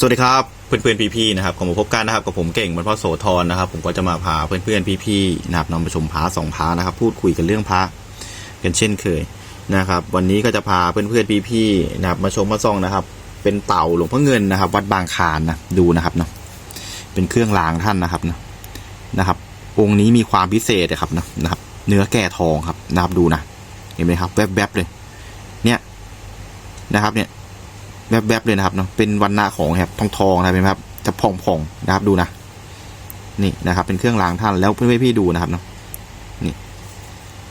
สวัสดีครับเพื่อนๆพี่ๆนะครับขอมาพบกันนะครับกับผมเก่งมันพ่อโสธรนะครับ ผมก็จะมาพาเพื่อนๆพี่ๆนะครับนำไปชมพระสองพระนะครับ พูดคุยกันเรื่องพระกันเช่นเคยนะครับ วันนี้ก็จะพาเพื่อนๆพี่ๆนะครับ มาชมมาส่องนะครับ เป็นเต่าหลวงพ่อเงินนะครับ วัดบางคานนะดูนะครับเนาะเป็นเครื่องรางท่านนะครับเนาะนะครับ องค์นี้มีความพิเศษนะครับเนาะนะครับ เนื้อแก่ทองครับนะครับดูนะเห็นไหมครับ แวบๆเลย เนี่ยนะครับเนี่ย แวบๆเลยนะครับเนาะเป็นวันณะของครับทองทองๆนะเป็นครับจะพองๆนะครับดูนะนี่นะครับ เป็นเครื่องรางท่านแล้วเพื่อนๆพี่ดูนะครับเนาะนี่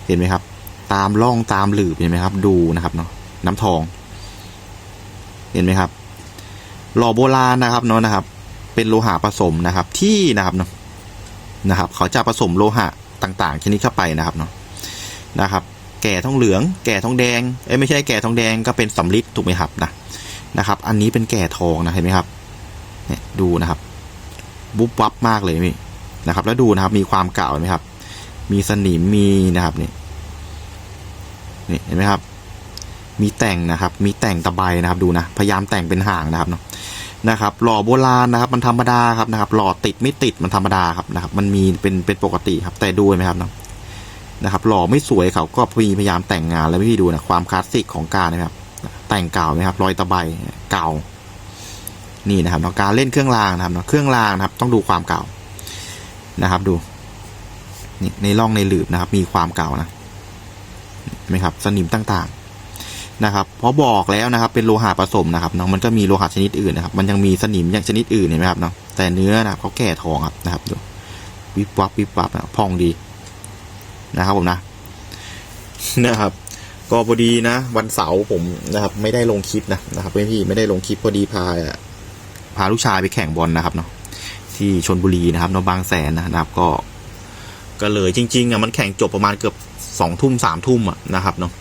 เห็นไหมครับ ตามร่องตามหลืบเห็นไหมครับ ดูนะครับเนาะน้ำทอง เห็นไหมครับ หล่อโบราณนะครับเนาะนะครับ เป็นโลหะผสมนะครับ ที่นะครับเนาะนะครับเขาจะผสมโลหะต่าง ๆ ชนิดเข้าไปนะครับเนาะนะครับ แก่ทองเหลือง แก่ทองแดงเอ้ยไม่ใช่แก่ทองแดงก็เป็นสำลิดถูกไหมครับนะ นะครับ อันนี้เป็นแก่ทองนะเห็นไหมครับเนี่ยดูนะครับ บุบวับมากเลยนี่นะครับ แล้วดูนะครับ มีความเก่าเห็นไหมครับ มีสนิมมีนะครับนี่นี่เห็นไหมครับ มีแต่งนะครับ มีแต่งตะไบนะครับ ดูนะ พยายามแต่งเป็นห่างนะครับเนาะนะครับ หล่อโบราณนะครับ มันธรรมดาครับนะครับ หล่อติดไม่ติดมันธรรมดาครับนะครับ มันมีเป็นเป็นปกติครับ แต่ดูไหมครับเนาะนะครับ หล่อไม่สวยเขาก็พยายามแต่งงานแล้วพี่ดูนะความคลาสสิกของการนะครับ แต่งเก่าไหมครับรอยตะไบเก่า นี่นะครับเนาะการเล่นเครื่องรางนะครับเนาะเครื่องรางนะครับ ต้องดูความเก่านะครับ ดูนี่ในร่องในหลืบนะครับ มีความเก่านะเห็นไหมครับ สนิมต่างๆนะครับพราะบอกแล้วนะครับ เป็นโลหะผสมนะครับเนาะมันก็มีโลหะชนิดอื่นนะครับ มันยังมีสนิมอย่างชนิดอื่นเห็นไหมครับเนาะแต่เนื้อนะครับเขาแก่ทองครับนะครับดูวิบวับวิบวับนะพองดีนะครับผมนะนะครับ ก็พอดีนะ วันเสาร์ผมนะครับ ไม่ได้ลงคลิปนะนะครับเพื่อนพี่ไม่ได้ลงคลิปพอดีพาพาลูกชายไปแข่งบอลนะครับเนาะที่ชนบุรีนะครับเนาะบางแสนนะครับก็ ก็เลยจริงๆอะมันแข่งจบประมาณเกือบสองทุ่มสามทุ่มอะนะครับเนาะ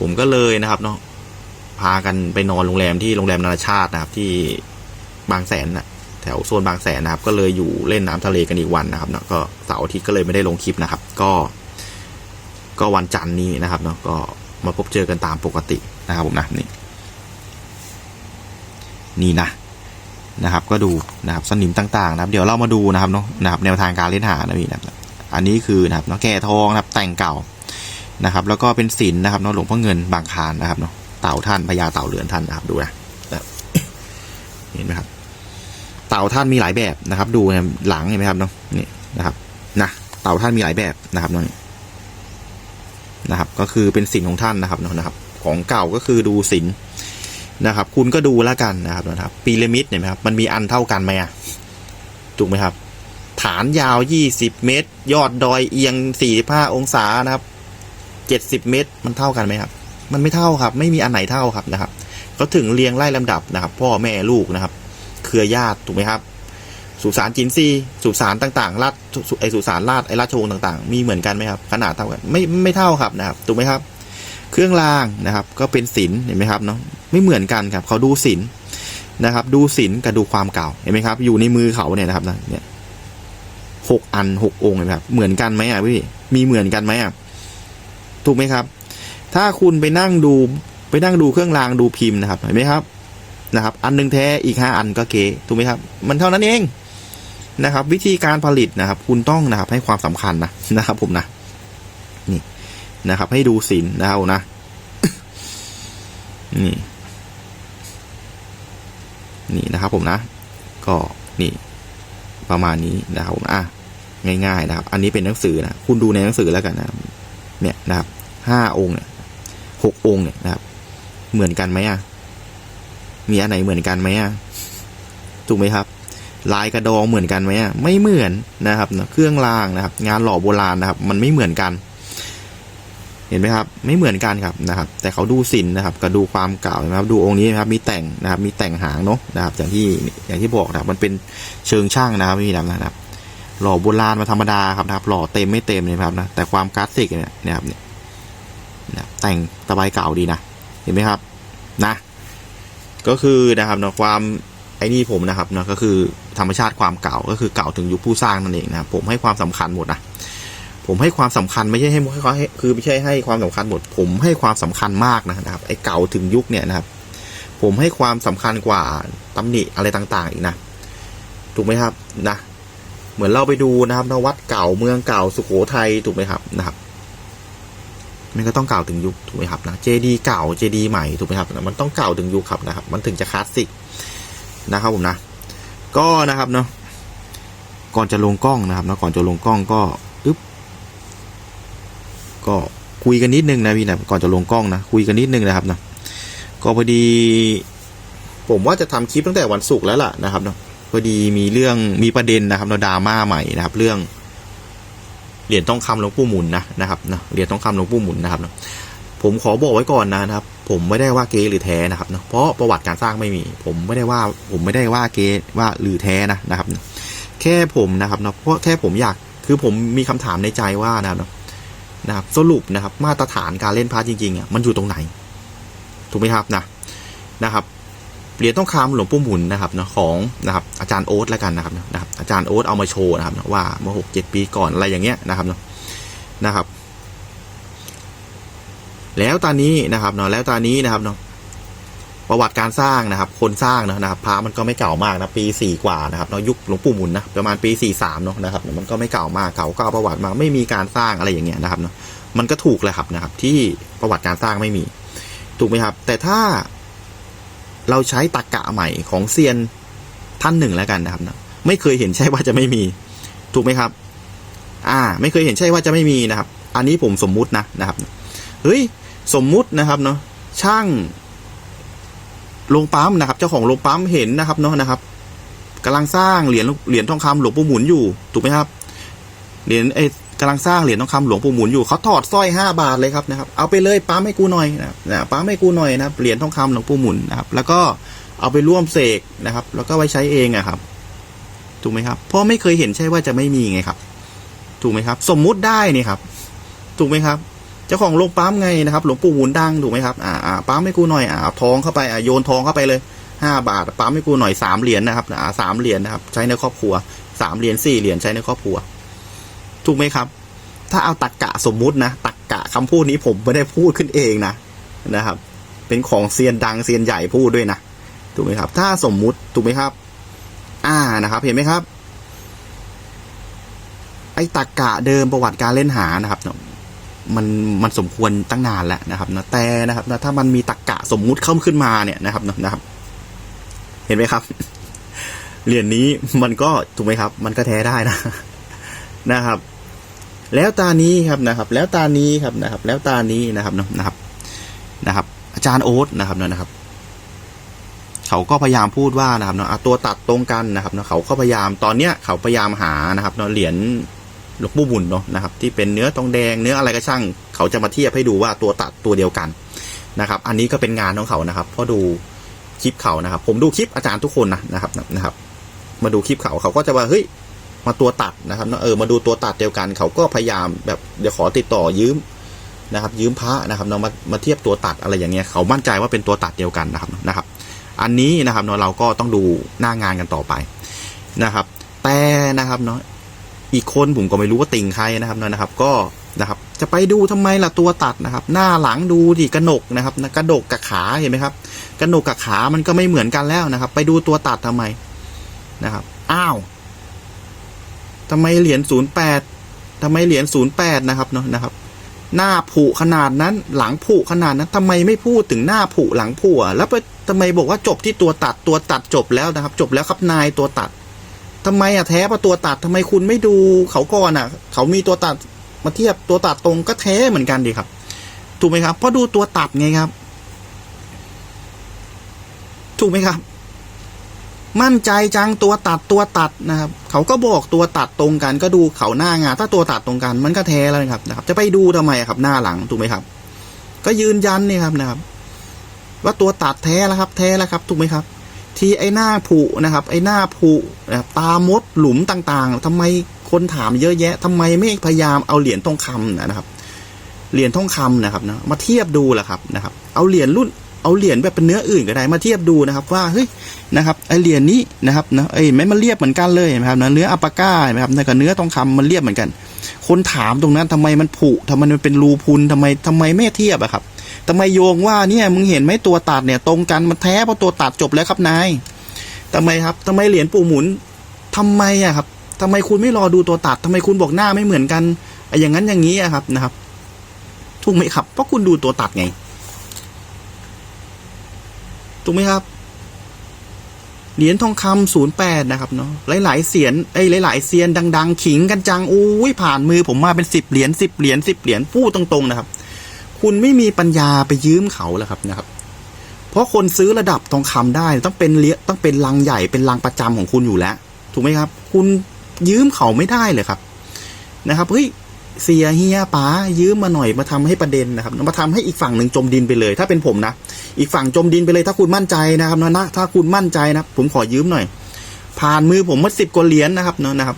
ผมก็เลยนะครับเนาะพากันไปนอนโรงแรมที่โรงแรมนานาชาตินะครับ ที่บางแสนน่ะแถวโซนบางแสนนะครับ ก็เลยอยู่เล่นน้ำทะเลกันอีกวันนะครับเนาะก็เสาร์อาทิตย์ก็เลยไม่ได้ลงคลิปนะครับ ก็ ก็วันจันทร์นี้นะครับเนาะก็ มาพบเจอกันตามปกตินะครับผมนะนี่นี่นะนะครับ ก็ดูนะครับสนิมต่างๆนะครับ เดี๋ยวเรามาดูนะครับเนาะนะครับแนวทางการเล่นหานะพี่นะครับอันนี้คือนะครับเนาะแก่ทองนะครับ แต่งเก่านะครับ แล้วก็เป็นศิลนะครับเนาะหลวงพ่อเงินบางคานนะครับเนาะเต่าท่านพญาเต่าเหลือนท่านนะครับดูนะเห็นไหมครับ เต่าท่านมีหลายแบบนะครับ ดูนะหลังเห็นไหมครับเนาะนี่นะครับนะเต่าท่านมีหลายแบบนะครับเนาะ นะครับ ก็คือเป็นสินของท่านนะครับนะครับ ของเก่าก็คือดูสินนะครับ คุณก็ดูแล้วกันนะครับนะครับพีระมิดเนี่ยครับมันมีอันเท่ากันไหมอะถูกไหมครับ ฐานยาว20เมตร ยอดดอยเอียง45องศานะครับ70เมตร มันเท่ากันไหมครับ มันไม่เท่าครับ ไม่มีอันไหนเท่าครับนะครับ ก็ถึงเรียงไล่ลำดับนะครับ พ่อแม่ลูกนะครับ เครือญาติถูกไหมครับ สุสานจินซีสุสานต่างๆราชไอสุสานราชไอราชวงศ์ต่างๆ มีเหมือนกันไหมครับ ขนาดเท่ากันไม่ไม่เท่าครับนะครับถูกไหมครับ เครื่องรางนะครับ ก็เป็นศิลเห็นไหมครับเนาะไม่เหมือนกันครับเขาดูศิลนะครับ ดูศิลกับดูความเก่าเห็นไหมครับ อยู่ในมือเขาเนี่ยนะครับเนี่ยหกอันหกองค์เห็นครับเหมือนกันไหมอะพี่มีเหมือนกันไหมอะถูกไหมครับ ถ้าคุณไปนั่งดูไปนั่งดูเครื่องรางดูพิมพ์นะครับเห็นไหมครับนะครับ อันหนึงแท้อีกห้าอันก็เกถูกไหมครับ มันเท่านั้นเอง นะครับ วิธีการผลิตนะครับ คุณต้องนะครับให้ความสำคัญนะนะครับ ผมนะนี่นะครับ ให้ดูสินนะครับนะนี่นี่นะครับ ผมนะ ก็นี่ ประมาณนี้นะครับผมอะง่ายๆนะครับ อันนี้เป็นหนังสือนะคุณดูในหนังสือแล้วกันนะเนี่ยนะครับห้าองค์เนี่ยหกองค์เนี่ยนะครับ เหมือนกันไหมอะมีอันไหนเหมือนกันไหมอะถูกไหมครับ ลายกระดองเหมือนกันไหมไม่เหมือนนะครับเครื่องรางนะครับ งานหล่อโบราณนะครับ มันไม่เหมือนกัน เห็นไหมครับ ไม่เหมือนกันครับนะครับ แต่เขาดูสินนะครับก็ดูความเก่านะครับ ดูองค์นี้นะครับ มีแต่งนะครับ มีแต่งหางเนาะนะครับ อย่างที่อย่างที่บอกนะครับ มันเป็นเชิงช่างนะครับพี่ดำนะครับ หล่อโบราณมาธรรมดาครับนะครับ หล่อเต็มไม่เต็มเลยครับนะแต่ความคลาสสิกเนี่ยนะครับเนี่ยแต่งตะไบเก่าดีนะเห็นไหมครับนะ ก็คือนะครับเนาะความ ไอ้นี่ผมนะครับเนาะก็คือธรรมชาติความเก่าก็คือเก่าถึงยุคผู้สร้างนั่นเองนะครับผมให้ความสำคัญหมดนะผมให้ความสำคัญไม่ใช่ให้คือไม่ใช่ให้ความสำคัญหมด ผมให้ความสำคัญมากนะครับ ไอ้เก่าถึงยุคเนี่ยนะครับ ผมให้ความสำคัญกว่าตำหนิอะไรต่างๆ อีกนะถูกไหมครับนะเหมือนเราไปดูนะครับนวัดเก่าเมืองเก่าสุโขทัยถูกไหมครับนะครับมันก็ต้องเก่าถึงยุคถูกไหมครับนะเจดีเก่าเจดีใหม่ถูกไหมครับนะมันต้องเก่าถึงยุคครับนะครับ มันถึงจะคลาสสิก นะครับผมนะ ก็นะครับเนาะก่อนจะลงกล้องนะครับเนาะก่อนจะลงกล้องก็อึ๊บก็คุยกันนิดนึงนะพี่นะก่อนจะลงกล้องนะคุยกันนิดนึงนะครับเนาะก็พอดี ผมว่าจะทำคลิปตั้งแต่วันศุกร์แล้วล่ะนะครับเนาะพอดีมีเรื่องมีประเด็นนะครับเนาะดราม่าใหม่นะครับ เรื่องเหรียญทองคำหลวงปู่หมุนนะนะครับเนาะเหรียญทองคำหลวงปู่หมุนนะครับเนาะ ผมขอบอกไว้ก่อนนะครับ ผมไม่ได้ว่าเก๊หรือแท้นะครับเนาะเพราะประวัติการสร้างไม่มี ผมไม่ได้ว่า ผมไม่ได้ว่าเก๊ว่าหรือแท้นะนะครับ แค่ผมนะครับเนาะเพราะแค่ผมอยากคือผมมีคำถามในใจว่านะครับนะนะครับสรุปนะครับ มาตรฐานการเล่นพาร์ทจริงๆอะมันอยู่ตรงไหน ถูกไหมครับนะนะครับเหรียญทองคำหลวงปู่หมุนนะครับนะของนะครับอาจารย์โอ๊ตแล้วกันนะครับนะครับอาจารย์โอ๊ตเอามาโชว์นะครับว่าเมื่อหกเจ็ดปีก่อนอะไรอย่างเงี้ยนะครับนะนะครับ แล้วตอนนี้นะครับเนาะแล้วตอนนี้นะครับเนาะประวัติการสร้างนะครับ คนสร้างเนาะนะครับพระมันก็ไม่เก่ามากนะปีสี่กว่านะครับเนาะยุคหลวงปู่หมุนนะประมาณปีสี่สามเนาะนะครับมันก็ไม่เก่ามากเขาก็เอาประวัติมาไม่มีการสร้างอะไรอย่างเงี้ยนะครับเนาะมันก็ถูกแหละครับนะครับ ที่ประวัติการสร้างไม่มี ถูกไหมครับ แต่ถ้าเราใช้ตรกกะใหม่ของเซียนท่านหนึ่งแล้วกันนะครับนะไม่เคยเห็นใช่ว่าจะไม่มี ถูกไหมครับ อ่า ไม่เคยเห็นใช่ว่าจะไม่มีนะครับ อันนี้ผมสมมุตินะนะครับ เฮ้ย สมมุตินะครับเนาะช่างโรงปั๊มนะครับ เจ้าของโรงปั๊มเห็นนะครับเนาะนะครับกำลังสร้างเหรียญเหรียญทองคำหลวงปู่หมุนอยู่ถูกไหมครับเหรียญเอกำลังสร้างเหรียญทองคำหลวงปู่หมุนอยู่เขาถอดสร้อยห้าบาทเลยครับนะครับ เอาไปเลยปั๊มให้กูหน่อยนะนะปั๊มให้กูหน่อยนะครับเหรียญทองคำหลวงปู่หมุนนะครับ แล้วก็เอาไปร่วมเสกนะครับ แล้วก็ไว้ใช้เองอะครับถูกไหมครับเพราะไม่เคยเห็นใช่ว่าจะไม่มีไงครับ ถูกไหมครับ สมมุติได้นี่ครับ ถูกไหมครับ เจ้าของโรงปั๊มไงนะครับ หลวงปู่หมุนดังถูกไหมครับอ่าปั๊มให้กูหน่อยอ่าเอาทองเข้าไปอ่าโยนทองเข้าไปเลยห้าบาทปั๊มให้กูหน่อยสามเหรียญนะครับอ่าสามเหรียญนะครับ ใช้ในครอบครัวสามเหรียญสี่เหรียญใช้ในครอบครัว ถูกไหมครับ ถ้าเอาตักกะสมมุตินะตักกะคำพูดนี้ผมไม่ได้พูดขึ้นเองนะนะครับ เป็นของเซียนดังเซียนใหญ่พูดด้วยนะถูกไหมครับ ถ้าสมมุติถูกไหมครับ อ่านะครับ เห็นไหมครับไอ้ตักกะเดิมประวัติการเล่นหานะครับเนาะ มันมันสมควรตั้งนานแล้วนะครับนะแต่นะครับนะถ้ามันมีตักกะสมมุติเข้าขึ้นมาเนี่ยนะครับนะครับ เห็นไหมครับ เหรียญนี้มันก็ถูกไหมครับ มันก็แท้ได้นะนะครับ แล้วตานี้ครับนะครับ แล้วตานี้ครับนะครับ แล้วตานี้นะครับนะครับนะครับ อาจารย์โอ๊ตนะครับนะครับ เขาก็พยายามพูดว่านะครับเนาะอะตัวตัดตรงกันนะครับเนาะเขาก็พยายามตอนเนี้ยเขาพยายามหานะครับเนาะเหรียญ หลวงปู่บุญเนาะนะครับที่เป็นเนื้อทองแดงเนื้ออะไรก็ช่าง เขาจะมาเทียบให้ดูว่าตัวตัดตัวเดียวกันนะครับ อันนี้ก็เป็นงานของเขานะครับเพราะดูคลิปเขานะครับ ผมดูคลิปอาจารย์ทุกคนนะนะครับนะครับ มาดูคลิปเขาเขาก็จะว่าเฮ้ยมาตัวตัดนะครับเนาะเออมาดูตัวตัดเดียวกัน เขาก็พยายามแบบเดี๋ยวขอติดต่อยืมนะครับ ยืมพระนะครับเนาะมามาเทียบตัวตัดอะไรอย่างเงี้ยเขามั่นใจว่าเป็นตัวตัดเดียวกันนะครับนะครับ อันนี้นะครับเนาะเราก็ต้องดูหน้างานกันต่อไปนะครับ แต่นะครับเนาะ อีกคนผมก็ไม่รู้ว่าติ่งใครนะครับเนาะนะครับ ก็นะครับ จะไปดูทำไมล่ะตัวตัดนะครับ หน้าหลังดูดิกระหนกนะครับกระดกกับขาเห็นไหมครับกระหนกกับขามันก็ไม่เหมือนกันแล้วนะครับ ไปดูตัวตัดทำไมนะครับ อ้าวทำไมเหรียญศูนย์แปดทำไมเหรียญศูนย์แปดนะครับเนาะนะครับ หน้าผุขนาดนั้นหลังผุขนาดนั้นทำไมไม่พูดถึงหน้าผุหลังผุอะแล้วไปทำไมบอกว่าจบที่ตัวตัดตัวตัดจบแล้วนะครับ จบแล้วครับนายตัวตัด ทำไมอะแท้ปะตัวตัดทำไมคุณไม่ดูเขาก่อนอะเขามีตัวตัดมาเทียบตัวตัดตรงก็แท้เหมือนกันดีครับ ถูกไหมครับเพราะดูตัวตัดไงครับ ถูกไหมครับ มั่นใจจังตัวตัดตัวตัดนะครับ เขาก็บอกตัวตัดตรงกัน ก็ดูเขาหน้างานถ้าตัวตัดตรงกันมันก็แท้แล้วนะครับนะครับ จะไปดูทำไมครับ หน้าหลังถูกไหมครับ ก็ยืนยันนี่ครับนะครับ ว่าตัวตัดแท้แล้วครับ แท้แล้วครับ ถูกไหมครับ ที่ไอ้หน้าผุนะครับ ไอ้หน้าผุนะครับตามดหลุมต่างๆทำไมคนถามเยอะแยะทำไมไม่พยายามเอาเหรียญทองคำนะครับ เหรียญทองคำนะครับนะมาเทียบดูแหละครับนะครับ เอาเหรียญรุ่นเอาเหรียญแบบเป็นเนื้ออื่นก็ได้มาเทียบดูนะครับ ว่าเฮ้ยนะครับไอเหรียญนี้นะครับนะไอ้ไม่มันเรียบเหมือนกันเลยนะครับนะเนื้ออัปาก้านะครับนะกับเนื้อทองคำมันเรียบเหมือนกัน คนถามตรงนั้นทำไมมันผุทำไมมันเป็นรูพุนทำไมทำไมไม่เทียบอะครับ ทำไมโยงว่าเนี่ยมึงเห็นไหมตัวตัดเนี่ย ตรงกันมันแท้เพราะตัวตัดจบแล้วครับนายทำไมครับทำไมเหรียญปู่หมุนทำไมอะครับทำไมคุณไม่รอดูตัวตัดทำไมคุณบอกหน้าไม่เหมือนกันไอ้อย่างนั้นอย่างนี้อะครับนะครับถูกไหมครับ เพราะคุณดูตัวตัดไงถูกไหมครับเหรียญทองคำศูนย์แปดนะครับเนาะหลายๆเสียนไอ้หลายๆเซียนดัง ๆ ขิงกันจังอุ้ยผ่านมือผมมาเป็นสิบเหรียญสิบเหรียญสิบเหรียญพูดตรงๆนะครับ คุณไม่มีปัญญาไปยืมเขาแล้วครับนะครับ เพราะคนซื้อระดับทองคำได้ต้องเป็นเลี้ยต้องเป็นลังใหญ่เป็นลังประจำของคุณอยู่แล้ว ถูกไหมครับ คุณยืมเขาไม่ได้เลยครับ นะครับเฮ้ยเสียเฮียป๋ายืมมาหน่อยมาทำให้ประเด็นนะครับ มาทำให้อีกฝั่งหนึ่งจมดินไปเลย ถ้าเป็นผมนะอีกฝั่งจมดินไปเลย ถ้าคุณมั่นใจนะครับนะนะถ้าคุณมั่นใจนะผมขอยืมหน่อย ผ่านมือผมมาสิบกว่าเหรียญนะครับเนาะนะครับ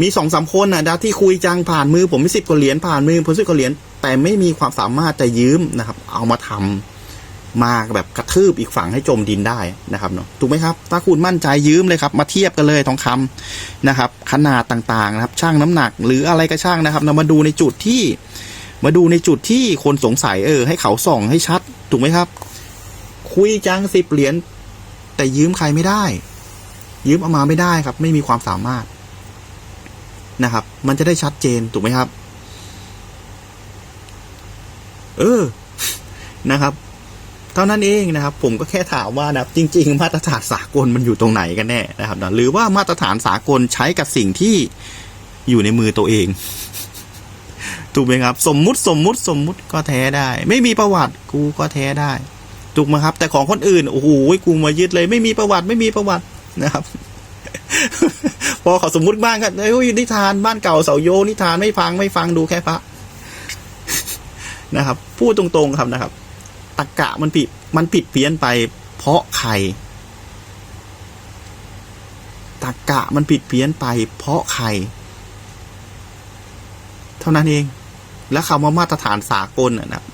มีสองสามคนนะดาที่คุยจังผ่านมือ ผมไม่สิบกว่าเหรียญผ่านมือผมสิบกว่าเหรียญแต่ไม่มีความสามารถจะยืมนะครับ เอามาทำมาแบบกระทืบอีกฝั่งให้จมดินได้นะครับเนาะถูกไหมครับ ถ้าคุณมั่นใจยืมเลยครับ มาเทียบกันเลยทองคำนะครับ ขนาดต่างๆนะครับช่างน้ำหนัก หรืออะไรก็ช่างนะครับเรามาดูในจุดที่ มาดูในจุดที่คนสงสัยเออ ให้เขาส่องให้ชัด ถูกไหมครับ คุยจังสิบเหรียญแต่ยืมใครไม่ได้ ยืมเอามาไม่ได้ครับ ไม่มีความสามารถ นะครับ มันจะได้ชัดเจนถูกไหมครับ เออนะครับ เท่านั้นเองนะครับ ผมก็แค่ถามว่านะจริง ๆ มาตรฐานสากลมันอยู่ตรงไหนกันแน่นะครับนะหรือว่ามาตรฐานสากลใช้กับสิ่งที่อยู่ในมือตัวเอง ถูกไหมครับ สมมุติสมมุติสมมุติก็แท้ได้ ไม่มีประวัติกูก็แท้ได้ถูกไหมครับ แต่ของคนอื่นโอ้โหกูมายึดเลย ไม่มีประวัติไม่มีประวัตินะครับ พอเขาสมมุติบ้างก็เอ้ยนิทานบ้านเก่าเสาโยนิทานไม่ฟังไม่ฟังดูแค่พระนะครับ พูดตรงๆครับนะครับตะกะมันผิดมันผิดเพี้ยนไป เพราะใครตะกะมันผิดเพี้ยนไป เพราะใคร เท่านั้นเอง แล้วคำว่ามาตรฐานสากลนะนะ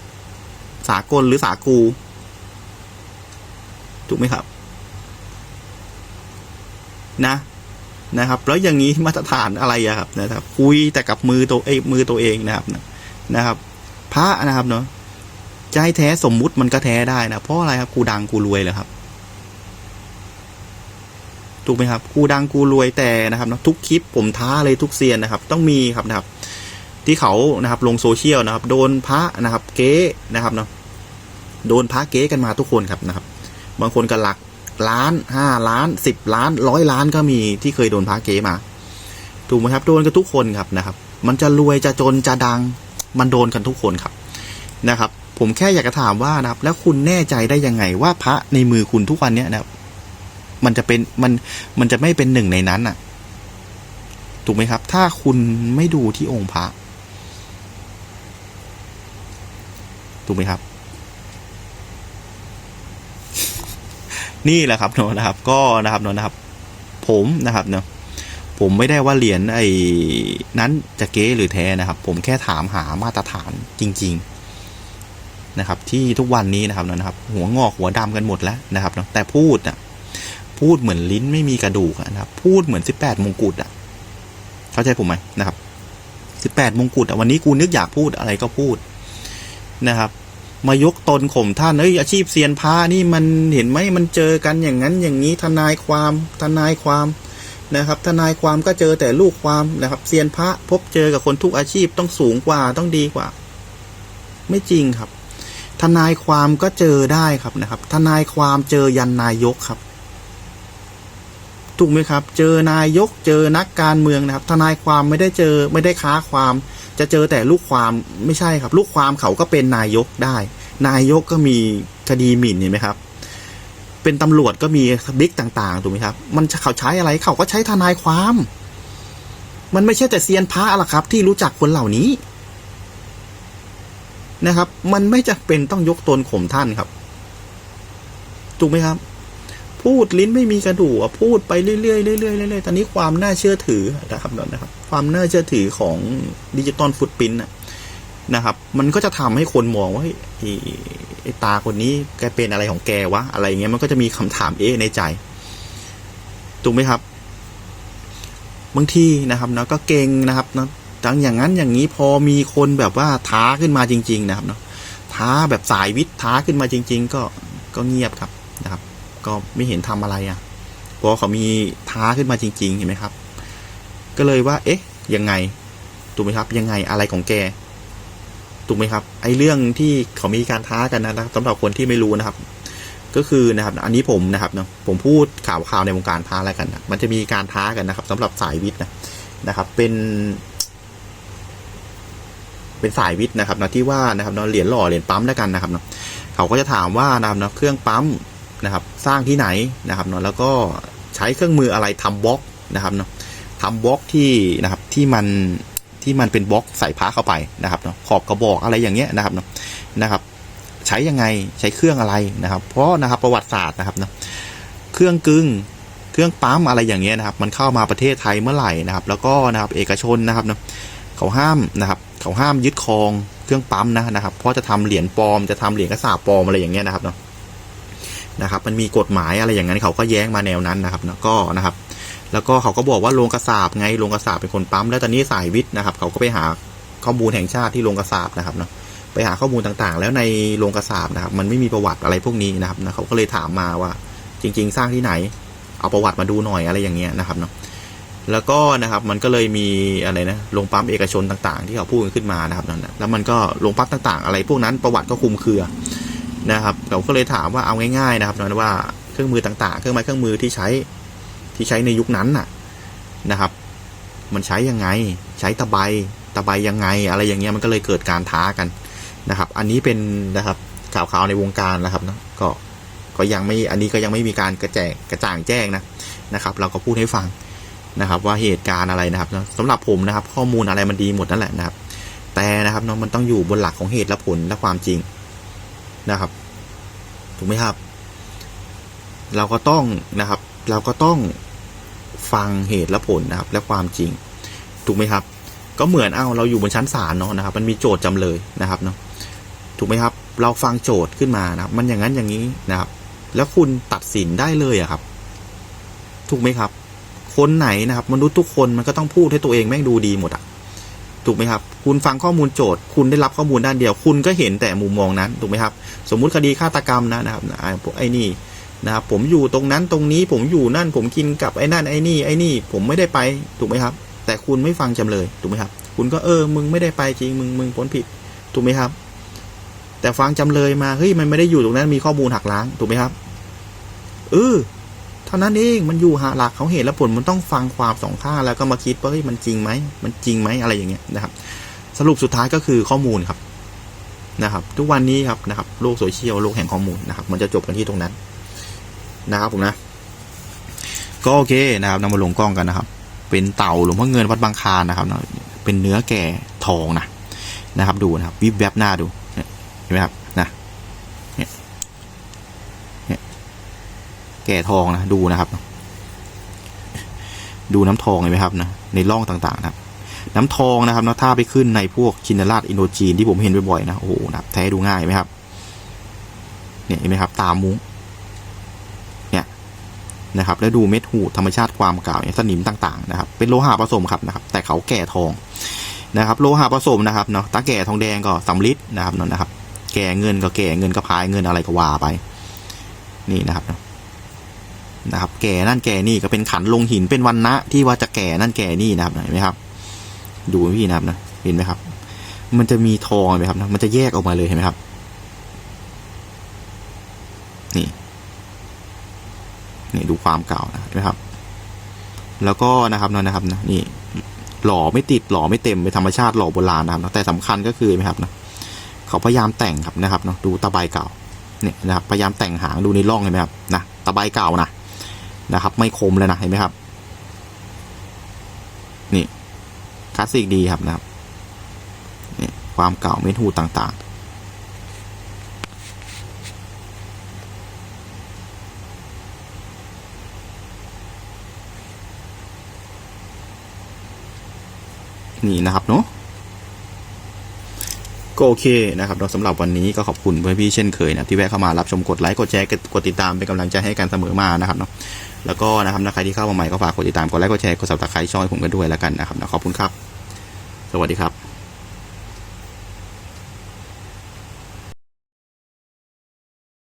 สากลหรือสากู ถูกไหมครับ นะนะครับ แล้วอย่างนี้มาตรฐานอะไรอะครับนะครับ คุยแต่กับมือตัวเองมือตัวเองนะครับนะครับ พระนะครับเนาะจะให้แท้สมมุติมันก็แท้ได้นะเพราะอะไรครับกูดังกูรวยเหรอครับถูกไหมครับกูดังกูรวยแต่นะครับนะทุกคลิปผมท้าเลยทุกเซียนนะครับ ต้องมีครับนะครับ ที่เขานะครับ ลงโซเชียลนะครับ โดนพระนะครับ เก๊นะครับเนาะโดนพระเก๊กันมาทุกคนครับนะครับ บางคนก็หลัก ล้านห้าล้านสิบล้านร้อยล้านก็มีที่เคยโดนพระเกมา ถูกไหมครับ โดนกันทุกคนครับนะครับ มันจะรวยจะจนจะดัง มันโดนกันทุกคนครับนะครับ ผมแค่อยากจะถามว่านะครับ แล้วคุณแน่ใจได้ยังไงว่าพระในมือคุณทุกวันเนี้ยนะครับ มันจะเป็นมันมันจะไม่เป็นหนึ่งในนั้นอะ ถูกไหมครับ ถ้าคุณไม่ดูที่องค์พระถูกไหมครับ นี่แหละครับเนอะนะครับ ก็นะครับเนอะนะครับ ผมนะครับเนอะผมไม่ได้ว่าเหรียญไอ้นั้นจะเก๊หรือแท้นะครับ ผมแค่ถามหามาตรฐานจริง ๆนะครับ ที่ทุกวันนี้นะครับเนอะนะครับ หัวงอกหัวดำกันหมดแล้วนะครับเนอะแต่พูดอะพูดเหมือนลิ้นไม่มีกระดูกนะครับ พูดเหมือนสิบแปดมงกุฎอะ เข้าใจผมไหมนะครับสิบแปดมงกุฎอะวันนี้กูนึกอยากพูดอะไรก็พูดนะครับ มายกตนข่มท่านเอ้ยอาชีพเซียนพระนี่มันเห็นไหมมันเจอกันอย่างนั้นอย่างนี้ทนายความทนายความนะครับทนายความก็เจอแต่ลูกความนะครับเซียนพระพบเจอกับคนทุกอาชีพต้องสูงกว่าต้องดีกว่า ไม่จริงครับ ทนายความก็เจอได้ครับนะครับ ทนายความเจอยันนายกครับ ถูกไหมครับ เจอนายกเจอนักการเมืองนะครับ ทนายความไม่ได้เจอไม่ได้ค้าความ จะเจอแต่ลูกความไม่ใช่ครับ ลูกความเขาก็เป็นนายกได้ นายกก็มีคดีหมิ่นเห็นไหมครับ เป็นตำรวจก็มีบิ๊กต่างๆถูกไหมครับ มันเขาใช้อะไรเขาก็ใช้ทนายความ มันไม่ใช่แต่เซียนพระหรอกครับ ที่รู้จักคนเหล่านี้นะครับ มันไม่จำเป็นต้องยกตนข่มท่านครับถูกไหมครับ พูดลิ้นไม่มีกระดูกพูดไปเรื่อยๆเรื่อยๆเรื่อยๆตอนนี้ความน่าเชื่อถือนะครับนะครับ ความน่าเชื่อถือของดิจิตอลฟุตพิ้นนะครับ มันก็จะทำให้คนมองว่าไอ้ตาคนนี้แกเป็นอะไรของแกวะอะไรเงี้ยมันก็จะมีคำถามเอ๊ะในใจถูกไหมครับ บางทีนะครับเนาะก็เก่งนะครับเนาะทั้งอย่างนั้นอย่างนี้พอมีคนแบบว่าท้าขึ้นมาจริง ๆ นะครับเนาะท้าแบบสายวิทย์ท้าขึ้นมาจริง ๆ ก็ก็เงียบครับนะครับ ก็ไม่เห็นทำอะไรอะ่ะเพราะเขามีท้าขึ้นมาจริง ๆ เห็นไหมครับ ก็เลยว่า เอ๊ะ ยังไง ถูกไหมครับ ยังไงอะไรของแก ถูกไหมครับ ไอ้เรื่องที่เขามีการท้ากันนะครับสำหรับคนที่ไม่รู้นะครับ ก็คือนะครับ อันนี้ผมนะครับเนาะ ผมพูดข่าวข่าวในวงการท้าอะไรกันนะมันจะมีการท้ากันนะครับสำหรับสายวิทย์นะ นะครับ เป็นเป็นสายวิทย์นะครับนะที่ว่านะครับเนาะเหรียญหล่อเหรียญปั๊มแล้วกันนะครับเนาะเขาก็จะถามว่านะครับเนาะเครื่องปั๊ม นะครับสร้างที่ไหนนะครับเนาะแล้วก็ใช้เครื่องมืออะไรทำบล็อกนะครับเนาะทำบล็อกที่นะครับที่มันที่มันเป็นบล็อกใส่พระเข้าไปนะครับเนาะขอบกระบอกอะไรอย่างเงี้ยนะครับเนาะนะครับ ใช้ยังไงใช้เครื่องอะไรนะครับ เพราะนะครับประวัติศาสตร์นะครับเนาะเครื่องกึ่งเครื่องปั๊มอะไรอย่างเงี้ยนะครับ มันเข้ามาประเทศไทยเมื่อไหร่นะครับ แล้วก็นะครับเอกชนนะครับเนาะเขาห้ามนะครับ เขาห้ามยึดครองเครื่องปั๊มนะนะครับ เพราะจะทำเหรียญปลอมจะทำเหรียญกระสาบปลอมอะไรอย่างเงี้ยนะครับเนาะ นะครับ มันมีกฎหมายอะไรอย่างนั้นเขาก็แย้งมาแนวนั้นนะครับเนาะก็นะครับ แล้วก็เขาก็บอกว่าโรงกระสาบไงโรงกระสาบเป็นคนปั๊ม แล้วตอนนี้สายวิทย์นะครับ เขาก็ไปหาข้อมูลแห่งชาติที่โรงกระสาบนะครับเนาะไปหาข้อมูลต่างๆ แล้วในโรงกระสาบนะครับ มันไม่มีประวัติอะไรพวกนี้นะครับนะเขาก็เลยถามมาว่า จริง ๆ สร้างที่ไหน เอาประวัติมาดูหน่อยอะไรอย่างเงี้ยนะครับเนาะแล้วก็นะครับมันก็เลยมีอะไรนะโรงปั๊มเอกชนต่างๆ ที่เขาพูดขึ้นมานะครับนั่นนะแล้วมันก็โรงปั๊มต่างๆ อะไรพวกนั้นประวัติก็คุมเครือ นะครับเขาก็เลยถามว่าเอาง่ายๆนะครับนะว่าเครื่องมือต่างๆ เครื่องไม้เครื่องมือที่ใช้ที่ใช้ในยุคนั้นน่ะนะครับ มันใช้ยังไง ใช้ตะไบตะไบยังไง อะไรอย่างเงี้ยมันก็เลยเกิดการท้ากันนะครับ อันนี้เป็นนะครับข่าวๆในวงการนะครับเนาะก็ก็ยังไม่อันนี้ก็ยังไม่มีการกระแจงกระจ่างแจ้งนะนะครับ เราก็พูดให้ฟังนะครับ ว่าเหตุการณ์อะไรนะครับเนาะสำหรับผมนะครับ ข้อมูลอะไรมันดีหมดนั่นแหละนะครับ แต่นะครับเนาะมันต้องอยู่บนหลักของเหตุและผลและความจริง นะครับ ถูกไหมครับ เราก็ต้องนะครับ เราก็ต้องฟังเหตุและผลนะครับ และความจริง ถูกไหมครับ ก็เหมือนเอาเราอยู่บนชั้นศาลเนาะนะครับ มันมีโจทย์จำเลยนะครับเนาะถูกไหมครับ เราฟังโจทย์ขึ้นมานะครับ มันอย่างนั้นอย่างนี้นะครับ แล้วคุณตัดสินได้เลยอะครับ ถูกไหมครับ คนไหนนะครับ มนุษย์ทุกคนมันก็ต้องพูดให้ตัวเองแม่งดูดีหมดอะ ถูกไหมครับ คุณฟังข้อมูลโจทย์ คุณได้รับข้อมูลด้านเดียว คุณก็เห็นแต่มุมมองนั้นถูกไหมครับ สมมุติคดีฆาตกรรมนะนะครับไอ้นี่นะครับผมอยู่ตรงนั้นตรงนี้ผมอยู่นั่นผมกินกับไอ้นั่นไอ้นี่ไอ้นี่ผมไม่ได้ไปถูกไหมครับ แต่คุณไม่ฟังจำเลยถูกไหมครับ คุณก็เออมึงไม่ได้ไปจริงมึงมึงพ้นผิดถูกไหมครับ แต่ฟังจำเลยมาเฮ้ยมันไม่ได้อยู่ตรงนั้นมีข้อมูลหักล้างถูกไหมครับเออานั้นเองมันอยู่หาหลักเขาเหตุและผลมันต้องฟังความสองข้างแล้วก็มาคิดว่าเฮ้ยมันจริงไหมมันจริงไหมอะไรอย่างเงี้ยนะครับ สรุปสุดท้ายก็คือข้อมูลครับนะครับ ทุกวันนี้ครับนะครับโลกโซเชียลโลกแห่งข้อมูลนะครับ มันจะจบกันที่ตรงนั้นนะครับผมนะ ก็โอเคนะครับนำมาลงกล้องกันนะครับ เป็นเต่าหลวงพ่อเงินวัดบางคานนะครับเนะเป็นเนื้อแก่ทองนะนะครับ ดูนะครับวิบแวบหน้าดูเนี่ยเห็นไหมครับนะเนี่ยเนี่ย แก่ทองนะดูนะครับ ดูน้ำทองเห็นไหมครับนะในร่องต่างๆนะครับน้ำทองนะครับเนาะถ้าไปขึ้นในพวกชินราชอินโดจีนที่ผมเห็นบ่อยๆนะโอ้โหนะแท้ดูง่ายไหมครับเนี่ยเห็นไหมครับ ตามมุ้งเนี่ยนะครับ แล้วดูเม็ดหูธรรมชาติความเก่าเนี่ยสนิมต่างๆนะครับ เป็นโลหะผสมครับนะครับ แต่เขาแก่ทองนะครับ โลหะผสมนะครับเนาะตาแก่ทองแดงก็สำลิดนะครับนั่นนะครับ แก่เงินก็แก่เงินก็พายเงินอะไรก็ว่าไป นี่นะครับนะ นะครับ แก่นั่นแก่นี่ก็เป็นขันลงหินเป็นวันนะที่ว่าจะแก่นั่นแก่นี่นะครับเห็นไหมครับ ดูพี่นะครับนะเห็นไหมครับ มันจะมีทองไหมครับนะมันจะแยกออกมาเลยเห็นไหมครับ นี่นี่ดูความเก่านะครับ แล้วก็นะครับนั่นะครับนะนี่ หล่อไม่ติดหล่อไม่เต็มเป็นธรรมชาติหล่อโบราณนะครับแต่สำคัญก็คือไหมครับนะเขาพยายามแต่งครับนะครับเนาะดูตะไบเก่าเนี่ยนะครับพยายามแต่งหางดูในร่องเห็นไหมครับนะตะไบเก่านะ นะครับ ไม่คมเลยนะเห็นไหมครับ นี่คลาสสิกดีครับนะครับนี่ความเก่าเม็ดหูต่างๆ นี่นะครับเนาะ ก็โอเคนะครับสำหรับวันนี้ก็ขอบคุณเพื่อนพี่เช่นเคยนะที่แวะเข้ามารับชมกดไลค์กดแชร์กดติดตามเป็นกำลังใจให้กันเสมอมานะครับเนาะแล้วก็นะครับนะใครที่เข้ามาใหม่ก็ฝากกดติดตามกดไลค์กดแชร์กดสับสไคร้ช่องให้ผมกันด้วยแล้วกันนะครับนะขอบคุณครับ สวัสดีครับ